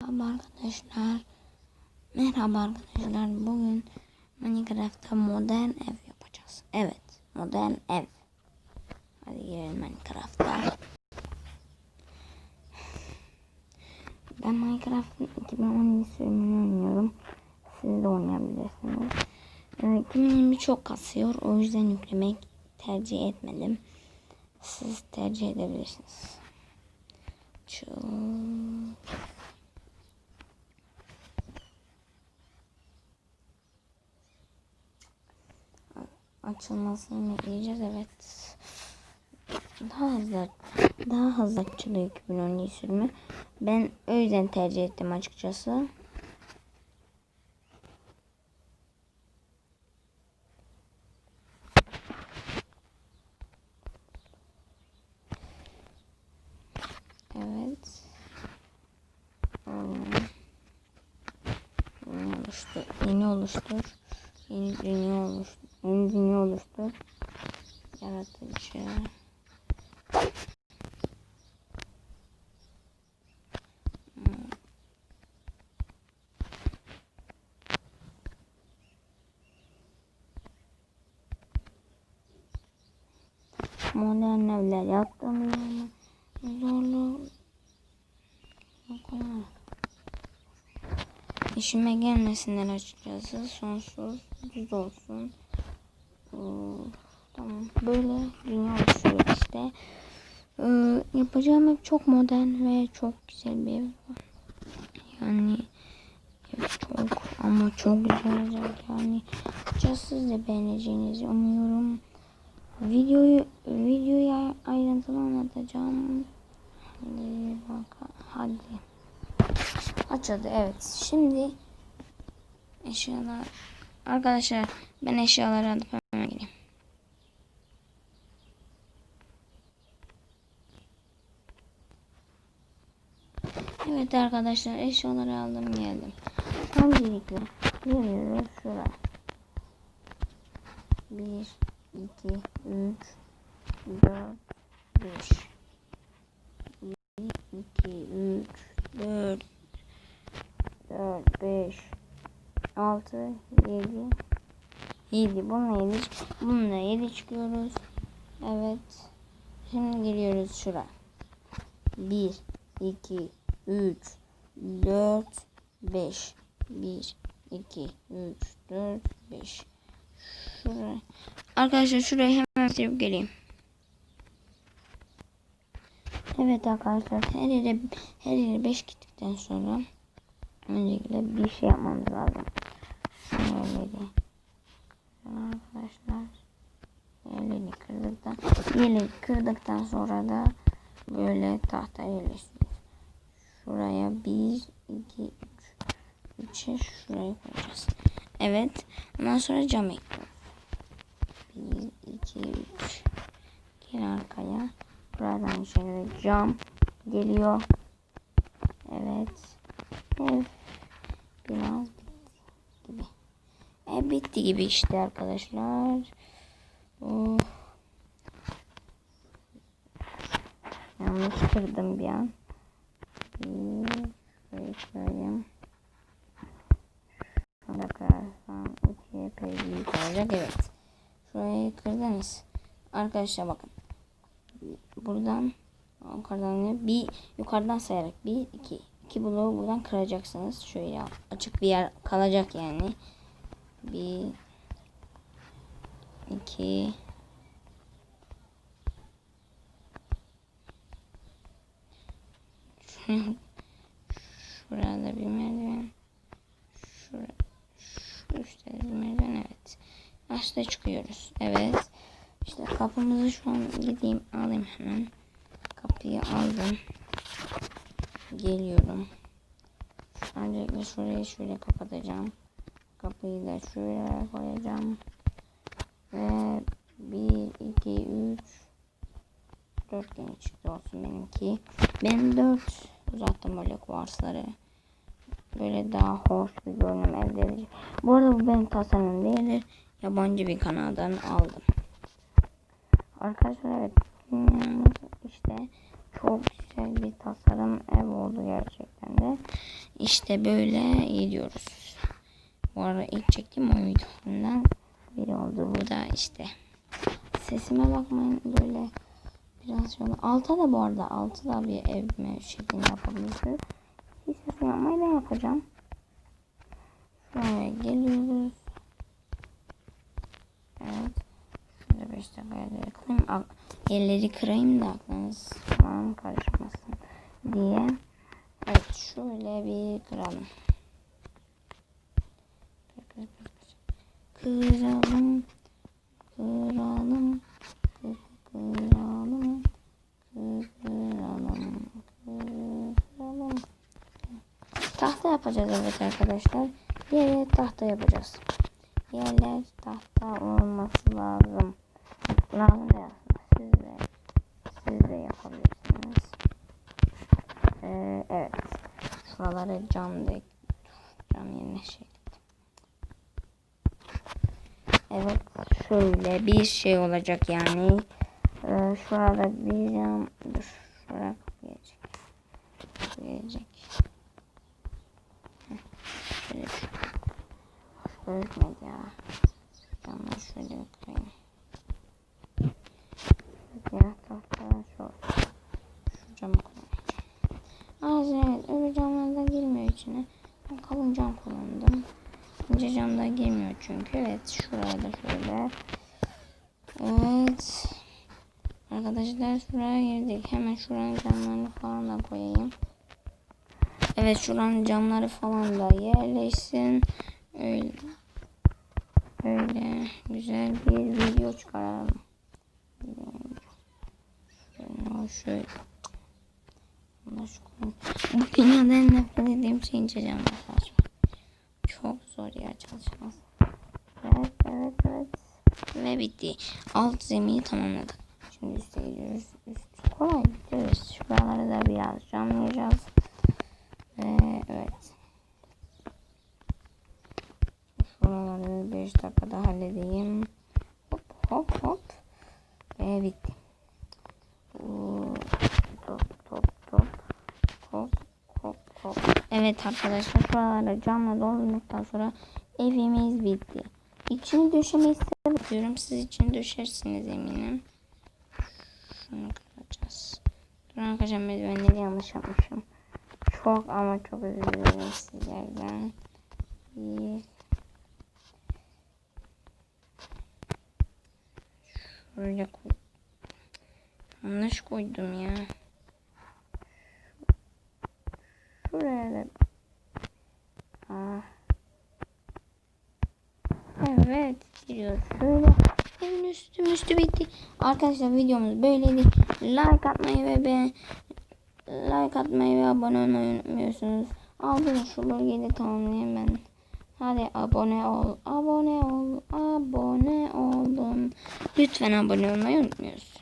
Merhaba arkadaşlar. Merhaba arkadaşlar. Bugün Minecraft'ta modern ev yapacağız. Evet, modern ev. Hadi girelim Minecraft'a. Ben Minecraft'ın 2017 sürümünü oynuyorum. Siz de oynayabilirsiniz. Ee, 2020 çok kasıyor. O yüzden yüklemek tercih etmedim. Siz tercih edebilirsiniz. Çok... açılmasını bekleyeceğiz evet. Daha hızlı daha hızlı açılıyor 2017 sürümü ben o yüzden tercih ettim açıkçası. Evet. Hmm. Yeni oluştur. Yeni oluştur. Yeni dünya oluştur. Yeni dünya oluştur. Yaratıcı. Modern evler yaptım. Zorlu. Yok ama. İşime gelmesinler açıkçası. Sonsuz düz olsun. Ee, tamam. Böyle dünya oluşuyor işte. Ee, yapacağım ev çok modern ve çok güzel bir ev. Yani ev çok ama çok güzel olacak yani. Açıkçası siz de beğeneceğinizi umuyorum. Videoyu videoyu ayrıntılı anlatacağım. Hadi bakalım. Hadi. Açıldı evet. Şimdi eşyalar arkadaşlar ben eşyaları alıp hemen geleyim. Evet arkadaşlar eşyaları aldım geldim. Öncelikle geliyoruz şuraya. 1 2 3 4 5 1 2 3 4 4, 5, 6, 7, 7. Bununla 7, bununla 7 çıkıyoruz. Evet. Şimdi geliyoruz şuraya. 1, 2, 3, 4, 5. 1, 2, 3, 4, 5. Şuraya. Arkadaşlar şuraya hemen silip geleyim. Evet arkadaşlar her yere her yere 5 gittikten sonra öncelikle bir şey yapmamız lazım. Şöyle arkadaşlar yerleri kırdıktan yerleri kırdıktan sonra da böyle tahta yerleştiriyoruz. Şuraya 1 2 3 3'e şuraya koyacağız. Evet. Ondan sonra cam ekliyoruz. 1 2 3 Gel arkaya. Buradan şöyle cam geliyor. Evet. Ev biraz bitti gibi. Ev bitti gibi işte arkadaşlar. Oh. Yanlış kırdım bir an. Şöyle koyayım. Şuna koyarsam ikiye peyliği koyacak. Evet. Şurayı kırdınız. Arkadaşlar bakın. Buradan yukarıdan bir yukarıdan sayarak 1 2 ki bloğu buradan kıracaksınız. Şöyle açık bir yer kalacak yani. Bir iki Şurada bir merdiven. Şura, şu bir merdiven evet. Aşağıda çıkıyoruz. Evet. İşte kapımızı şu an gideyim alayım hemen. Kapıyı aldım geliyorum. Öncelikle şurayı şöyle kapatacağım. Kapıyı da şuraya koyacağım. Ve 1, 2, 3 4 gene çıktı olsun benimki. Ben 4 uzattım böyle kuvarsları. Böyle daha hoş bir görünüm elde edecek. Bu arada bu benim tasarımım değildir. Yabancı bir kanaldan aldım. Arkadaşlar evet. İşte Çok güzel bir tasarım ev oldu gerçekten de. İşte böyle gidiyoruz. Bu arada ilk çektiğim o videolarından biri oldu. Bu da işte. Sesime bakmayın böyle biraz şöyle. Alta da bu arada altı da bir ev şeklinde yapabilirsiniz. Hiç sesimi yapmayı da yapacağım. Şuraya geliyoruz. Evet. Şöyle 5 dakikaya da yaklayayım. Ak- Yerleri kırayım da aklınız falan karışmasın diye. Evet şöyle bir kıralım. Kır, kır, kır, kır. Kıralım. Kıralım. Kır, kıralım. Kır, kıralım. Kıralım. Tahta yapacağız evet arkadaşlar. Yere tahta yapacağız. Yerler tahta olması lazım. Değil aslında. Siz de, siz de yapabilirsiniz. Ee, evet. Şuraları cam da cam yerine şey. Evet şöyle bir şey olacak yani. Ee, şurada bir cam dur. Şuraya gelecek. Heh, Şöyle şu. Gözmedi ya. Camları şöyle bir kırayım. Ya tahta şu. Şu camı kullanacağım. Aa evet öbür camlar da girmiyor içine. Ben kalın cam kullandım. İnce cam da girmiyor çünkü. Evet şuraya da şöyle. Evet. Arkadaşlar şuraya girdik. Hemen şuranın camlarını falan da koyayım. Evet şuranın camları falan da yerleşsin. Öyle. Öyle güzel bir Şöyle. Bu dünyadan en nefret ettiğim şey ince camlar. Çok zor ya çalışması. Evet evet evet. Ve bitti. Alt zemini tamamladık. Şimdi üste gidiyoruz. Üst kolay gidiyoruz. Şuraları da biraz camlayacağız. Ve evet. Şuraları 5 dakikada halledeyim. Hop hop hop. Ve bitti. Oo, Top top top. Hop hop hop. Evet arkadaşlar şuraları camla doldurduktan sonra evimiz bitti. İçini döşemeyi istiyorum. Siz için döşersiniz eminim. Şunu kıracağız. Dur arkadaşlar merdivenleri yanlış yapmışım. Çok ama çok özür dilerim sizlerden. Bir. Şöyle koy. Yanlış koydum ya. Şuraya. Aa. Evet giriyor. Şöyle. Evin üstü üstü bitti. Arkadaşlar videomuz böyleydi. Like atmayı ve beğen like atmayı ve abone olmayı unutmuyorsunuz. Aldım şu bölgeyi de tamamlayayım ben. Hadi abone ol. Abone ol. Abone olun. Lütfen abone olmayı unutmuyorsunuz.